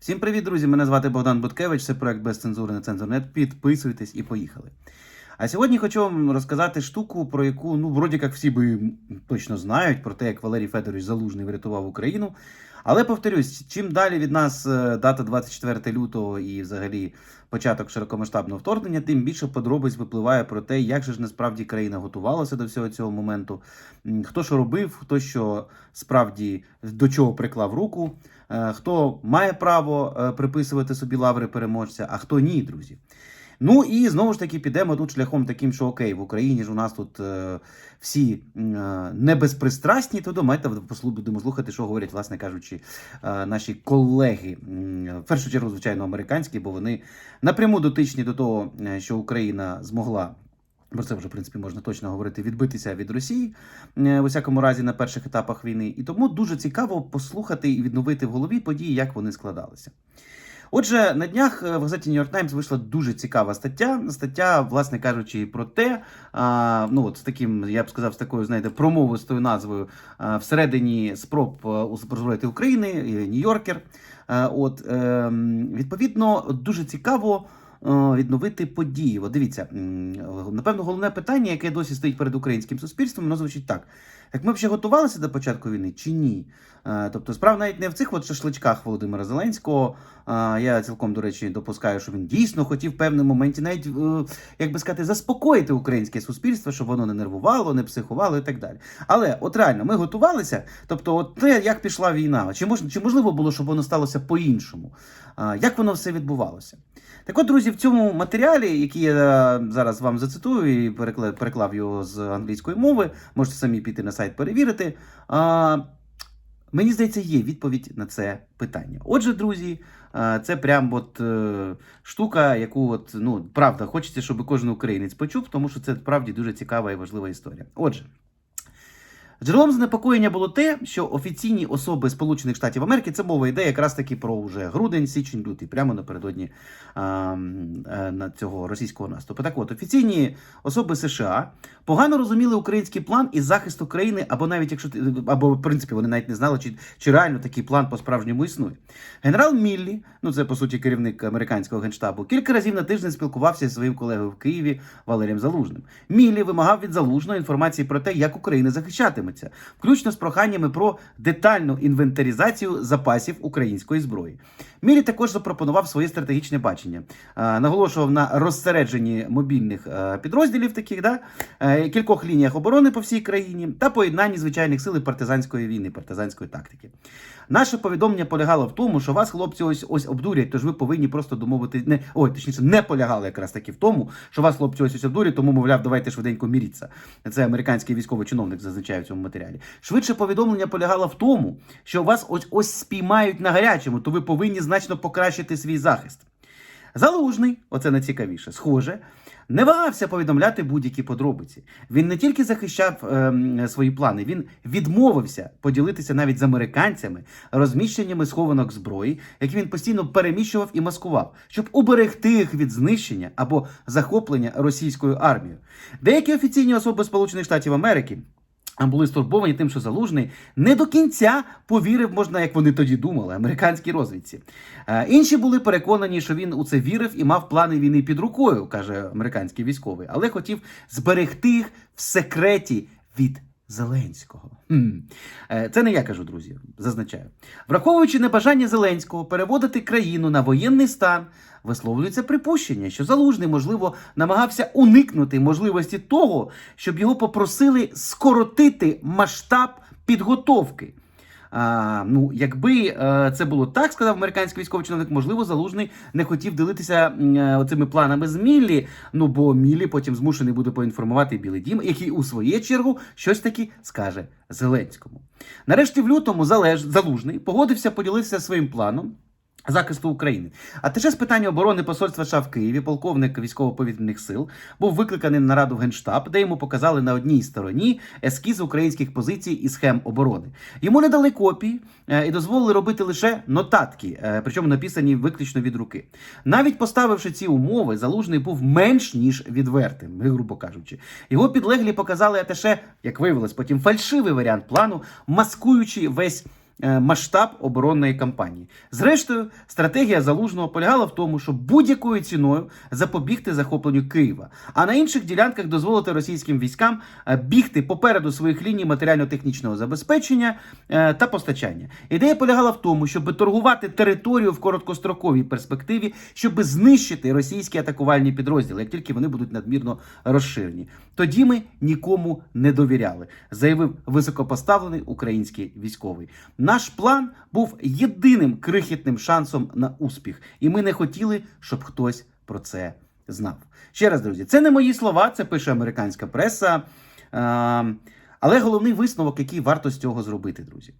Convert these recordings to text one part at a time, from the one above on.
Всім привіт, друзі! Мене звати Богдан Буткевич. Це проект без цензури на цензурнет. Підписуйтесь і поїхали. А сьогодні хочу вам розказати штуку, про яку ну вроді як всі би точно знають, про те, як Валерій Федорович Залужний врятував Україну. Але повторюсь, чим далі від нас е, дата 24 лютого і взагалі початок широкомасштабного вторгнення, тим більше подробиць випливає про те, як же ж насправді країна готувалася до всього цього моменту, хто що робив, хто що справді до чого приклав руку, е, хто має право е, приписувати собі лаври переможця, а хто ні, друзі. Ну і знову ж таки підемо тут шляхом таким, що окей, в Україні ж у нас тут е, всі е, не безпристрасні, то давайте будемо слухати, що говорять, власне кажучи, е, наші колеги. В першу чергу, звичайно, американські, бо вони напряму дотичні до того, е, що Україна змогла. Про це вже в принципі можна точно говорити, відбитися від Росії е, в усякому разі на перших етапах війни. І тому дуже цікаво послухати і відновити в голові події, як вони складалися. Отже, на днях е, в газеті New York Times вийшла дуже цікава стаття. Стаття, власне кажучи, про те, а, ну от з таким, я б сказав, з такою, знаєте, промовистою назвою а, всередині спроб е, озброїти України, е, Нью-Йоркер. От е, відповідно дуже цікаво. Відновити події. От дивіться, напевно, головне питання, яке досі стоїть перед українським суспільством, воно звучить так: як ми ще готувалися до початку війни чи ні? Е, Тобто, справа навіть не в цих от шашличках Володимира Зеленського. Е, Я цілком, до речі, допускаю, що він дійсно хотів в певному моменті навіть, е, як би сказати, заспокоїти українське суспільство, щоб воно не нервувало, не психувало і так далі. Але от реально, ми готувалися. Тобто, от те, як пішла війна, чи можливо було, щоб воно сталося по-іншому? Як воно все відбувалося? Так от, друзі, в цьому матеріалі, який я зараз вам зацитую і переклав його з англійської мови, можете самі піти на сайт перевірити. А, мені здається, є відповідь на це питання. Отже, друзі, а, це прям от е, штука, яку от, ну, правда, хочеться, щоб кожен українець почув, тому що це справді дуже цікава і важлива історія. Отже. Джерелом занепокоєння було те, що офіційні особи Сполучених Штатів Америки це мова йде якраз таки про вже грудень, січень, лютий, прямо напередодні а, е, на цього російського наступу. Так от офіційні особи США погано розуміли український план із захисту країни, або навіть якщо або в принципі вони навіть не знали, чи, чи реально такий план по-справжньому існує. Генерал Міллі, ну це по суті керівник американського генштабу, кілька разів на тиждень спілкувався зі своїм колегою в Києві Валерієм Залужним. Міллі вимагав від залужного інформації про те, як Україна захищатиметься, включно з проханнями про детальну інвентаризацію запасів української зброї. Міллі також запропонував своє стратегічне бачення, Е, наголошував на розсередженні мобільних е, підрозділів, таких да е, кількох лініях оборони по всій країні та поєднанні звичайних сил партизанської війни, партизанської тактики. Наше повідомлення полягало в тому, що вас, хлопці, ось ось обдурять, тож ви повинні просто домовити не ой, точніше, не полягало якраз таки в тому, що вас, хлопці, ось ось обдурять, тому мовляв, давайте швиденько міріться. Це американський військовий чиновник зазначає в цьому матеріалі. Швидше повідомлення полягало в тому, що вас ось ось спіймають на гарячому, то ви повинні значно покращити свій захист. Залужний, оце найцікавіше, схоже, не вагався повідомляти будь-які подробиці. Він не тільки захищав ем, свої плани, він відмовився поділитися навіть з американцями розміщеннями схованок зброї, які він постійно переміщував і маскував, щоб уберегти їх від знищення або захоплення російською армією. Деякі офіційні особи Сполучених Штатів Америки. Були стурбовані тим, що залужний не до кінця повірив, можна, як вони тоді думали, американській розвідці. Е, інші були переконані, що він у це вірив і мав плани війни під рукою, каже американський військовий, але хотів зберегти їх в секреті від Зеленського. Хм. Е, Це не я кажу, друзі, зазначаю. Враховуючи небажання Зеленського переводити країну на воєнний стан, висловлюється припущення, що залужний, можливо, намагався уникнути можливості того, щоб його попросили скоротити масштаб підготовки. А, ну, якби е, це було так, сказав американський військовий чиновник, можливо, залужний не хотів ділитися цими е, планами з Міллі. Ну бо Міллі потім змушений буде поінформувати Білий Дім, який у свою чергу щось таки скаже Зеленському. Нарешті, в лютому залеж залужний погодився поділитися своїм планом. Захисту України. А те ж з питання оборони посольства США в Києві, полковник військово-повітряних сил, був викликаний на раду в Генштаб, де йому показали на одній стороні ескіз українських позицій і схем оборони. Йому не дали копії е, і дозволили робити лише нотатки, е, причому написані виключно від руки. Навіть поставивши ці умови, залужний був менш ніж відвертим, грубо кажучи. Його підлеглі показали атеше, як виявилось, потім фальшивий варіант плану, маскуючи весь масштаб оборонної кампанії. Зрештою, стратегія залужного полягала в тому, щоб будь-якою ціною запобігти захопленню Києва, а на інших ділянках дозволити російським військам е, бігти попереду своїх ліній матеріально-технічного забезпечення е, та постачання. Ідея полягала в тому, щоб торгувати територію в короткостроковій перспективі, щоб знищити російські атакувальні підрозділи, як тільки вони будуть надмірно розширені. Тоді ми нікому не довіряли, заявив високопоставлений український військовий. Наш план був єдиним крихітним шансом на успіх, і ми не хотіли, щоб хтось про це знав. Ще раз, друзі, це не мої слова, це пише американська преса. Е, але головний висновок, який варто з цього зробити, друзі.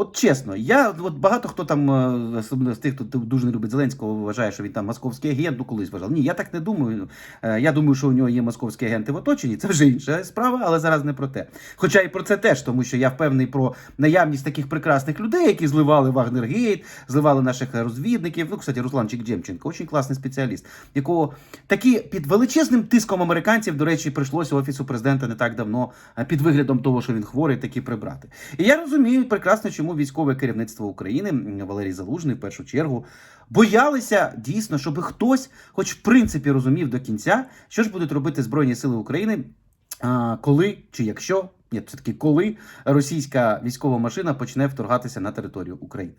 От чесно, я от багато хто там, е, особливо з тих, хто дуже не любить Зеленського, вважає, що він там московський агент, ну колись вважав. Ні, я так не думаю. Е, Я думаю, що у нього є московські агенти в оточенні. Це вже інша справа, але зараз не про те. Хоча і про це теж, тому що я впевнений про наявність таких прекрасних людей, які зливали Вагнергейт, зливали наших розвідників. Ну, кстати, Русланчик Джемченко, дуже класний спеціаліст, якого такі під величезним тиском американців, до речі, прийшлося офісу президента не так давно е, під виглядом того, що він хворий, таки прибрати. І я розумію прекрасно, чому військове керівництво України Валерій Залужний в першу чергу боялися дійсно, щоб хтось, хоч в принципі, розумів до кінця, що ж будуть робити Збройні Сили України, коли чи якщо. Ні, все таки коли російська військова машина почне вторгатися на територію України.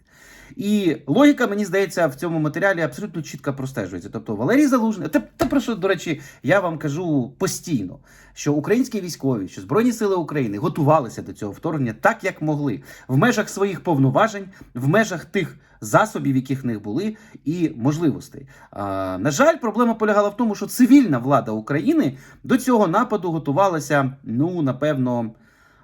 І логіка, мені здається, в цьому матеріалі абсолютно чітко простежується. Тобто Валерій Залужний, те, те, про що, до речі, я вам кажу постійно, що українські військові, що Збройні Сили України готувалися до цього вторгнення так, як могли, в межах своїх повноважень, в межах тих засобів, яких в них були, і можливостей. А, на жаль, проблема полягала в тому, що цивільна влада України до цього нападу готувалася, ну, напевно.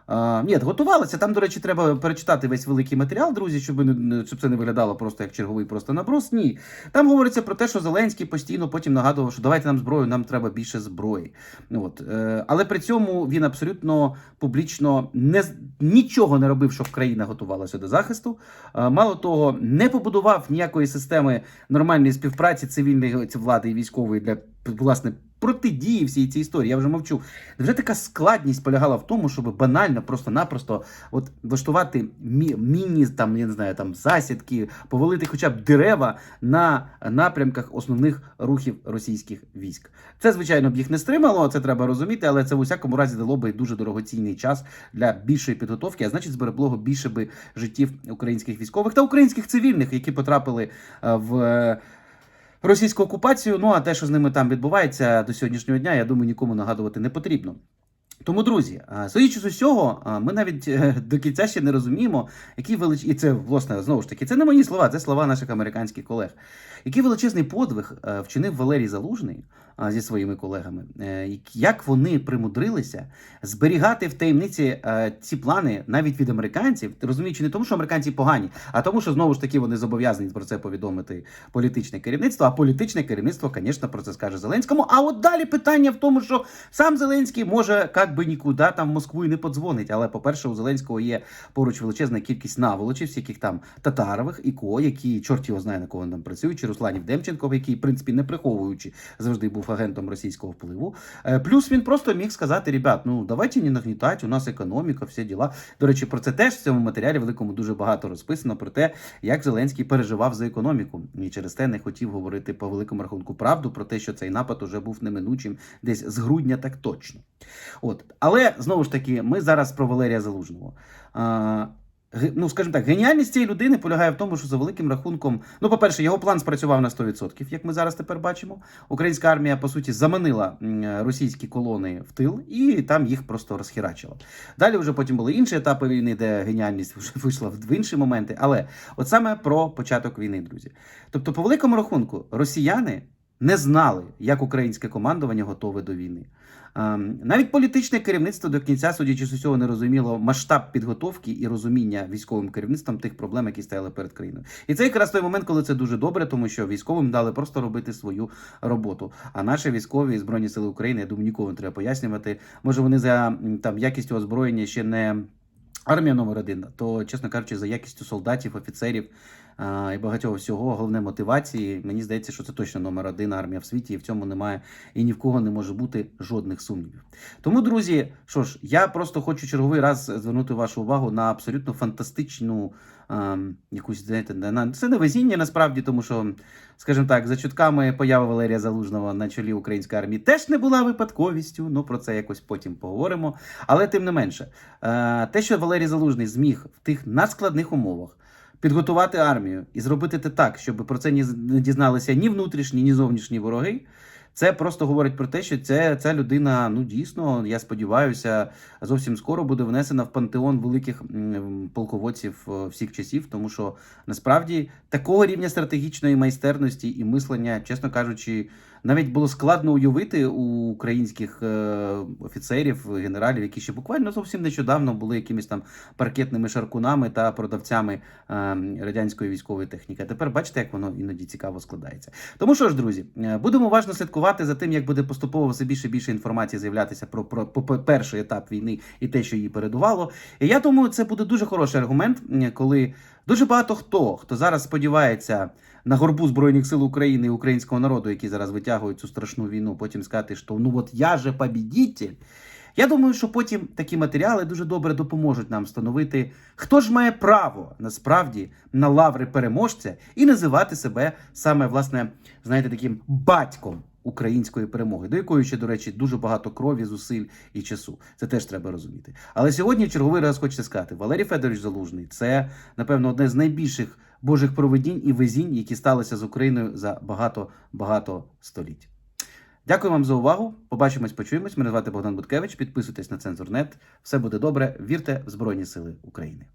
А, ні, готувалися. Там, до речі, треба перечитати весь великий матеріал, друзі, щоб не щоб це не виглядало просто як черговий просто наброс. Ні. Там говориться про те, що Зеленський постійно потім нагадував, що давайте нам зброю, нам треба більше зброї. Ну, От. Е, але при цьому він абсолютно публічно не нічого не робив, щоб країна готувалася до захисту. Е, мало того, не побудував ніякої системи нормальної співпраці цивільної влади і військової для власне протидії всій цій історії. Я вже мовчу. Вже така складність полягала в тому, щоб банально, просто-напросто от влаштувати мі- міні там, я не знаю, там засідки, повалити хоча б дерева на напрямках основних рухів російських військ. Це, звичайно, б їх не стримало, це треба розуміти, але це в усякому разі дало би дуже дорогоцінний час для більшої підготовки, а значить, зберегло більше би життів українських військових та українських цивільних, які потрапили е, в. Російську окупацію, ну а те, що з ними там відбувається до сьогоднішнього дня, я думаю, нікому нагадувати не потрібно. Тому, друзі, судячи з усього, ми навіть е, до кінця ще не розуміємо, які велич... і це власне знову ж таки, це не мої слова, це слова наших американських колег. Який величезний подвиг е, вчинив Валерій Залужний зі своїми колегами, е, як- вони примудрилися зберігати в таємниці е, ці плани навіть від американців, розуміючи не тому, що американці погані, а тому, що знову ж таки вони зобов'язані про це повідомити політичне керівництво. А політичне керівництво, звісно, про це скаже Зеленському. А от далі питання в тому, що сам Зеленський може як би нікуди там в Москву і не подзвонить. Але, по-перше, у Зеленського є поруч величезна кількість наволочів, всяких там татарових і ко, які чорт його знає на кого там працюють, чи Русланів Демченков, який, в принципі, не приховуючи, завжди був агентом російського впливу. Е, Плюс він просто міг сказати: ребят, ну давайте не нагнітать, у нас економіка, всі діла. До речі, про це теж в цьому матеріалі великому дуже багато розписано про те, як Зеленський переживав за економіку. І через те не хотів говорити по великому рахунку правду про те, що цей напад уже був неминучим десь з грудня, так точно. От, але знову ж таки, ми зараз про Валерія Залужного. Ну, скажімо так, геніальність цієї людини полягає в тому, що за великим рахунком, ну, по-перше, його план спрацював на 100%, як ми зараз тепер бачимо. Українська армія, по суті, заманила російські колони в тил і там їх просто розхерачила. Далі вже потім були інші етапи війни, де геніальність вже вийшла в інші моменти. Але от саме про початок війни, друзі. Тобто, по великому рахунку, росіяни не знали, як українське командування готове до війни. Ем, Навіть політичне керівництво до кінця, судячи з усього, не розуміло масштаб підготовки і розуміння військовим керівництвом тих проблем, які стояли перед країною. І це якраз той момент, коли це дуже добре, тому що військовим дали просто робити свою роботу. А наші військові і збройні сили України, я думаю, нікому не треба пояснювати. Може, вони за там якістю озброєння ще не армія номер один, то чесно кажучи, за якістю солдатів, офіцерів. І багатьох всього, головне мотивації. Мені здається, що це точно номер один армія в світі, і в цьому немає і ні в кого не може бути жодних сумнівів. Тому, друзі, що ж, я просто хочу черговий раз звернути вашу увагу на абсолютно фантастичну а, якусь знаєте, на це не везіння насправді, тому що, скажімо так, за чутками поява Валерія Залужного на чолі української армії теж не була випадковістю. Ну про це якось потім поговоримо. Але тим не менше, е, те, що Валерій Залужний зміг в тих надскладних умовах підготувати армію і зробити це так, щоб про це не дізналися ні внутрішні, ні зовнішні вороги. Це просто говорить про те, що це, ця людина, ну дійсно, я сподіваюся, зовсім скоро буде внесена в пантеон великих полководців е, всіх часів, тому що насправді такого рівня стратегічної майстерності і мислення, чесно кажучи, навіть було складно уявити у українських е, офіцерів, генералів, які ще буквально зовсім нещодавно були якимись там паркетними шаркунами та продавцями е, радянської військової техніки. Тепер бачите, як воно іноді цікаво складається. Тому що ж, друзі, е, будемо уважно слідкувати за тим, як буде поступово все більше і більше інформації з'являтися про, про, про перший етап війни і те, що її передувало. І я думаю, це буде дуже хороший аргумент, коли дуже багато хто, хто зараз сподівається на горбу Збройних сил України і українського народу, які зараз витягують цю страшну війну, потім сказати, що ну от я же побідітель. Я думаю, що потім такі матеріали дуже добре допоможуть нам встановити, хто ж має право насправді на лаври переможця і називати себе саме, власне, знаєте, таким батьком української перемоги, до якої ще, до речі, дуже багато крові, зусиль і часу. Це теж треба розуміти. Але сьогодні черговий раз хочеться сказати: Валерій Федорович Залужний це, напевно, одне з найбільших божих проведінь і везінь, які сталися з Україною за багато багато століть. Дякую вам за увагу. Побачимось, почуємось. Мене звати Богдан Буткевич. Підписуйтесь на цензурнет. Все буде добре. Вірте в Збройні Сили України.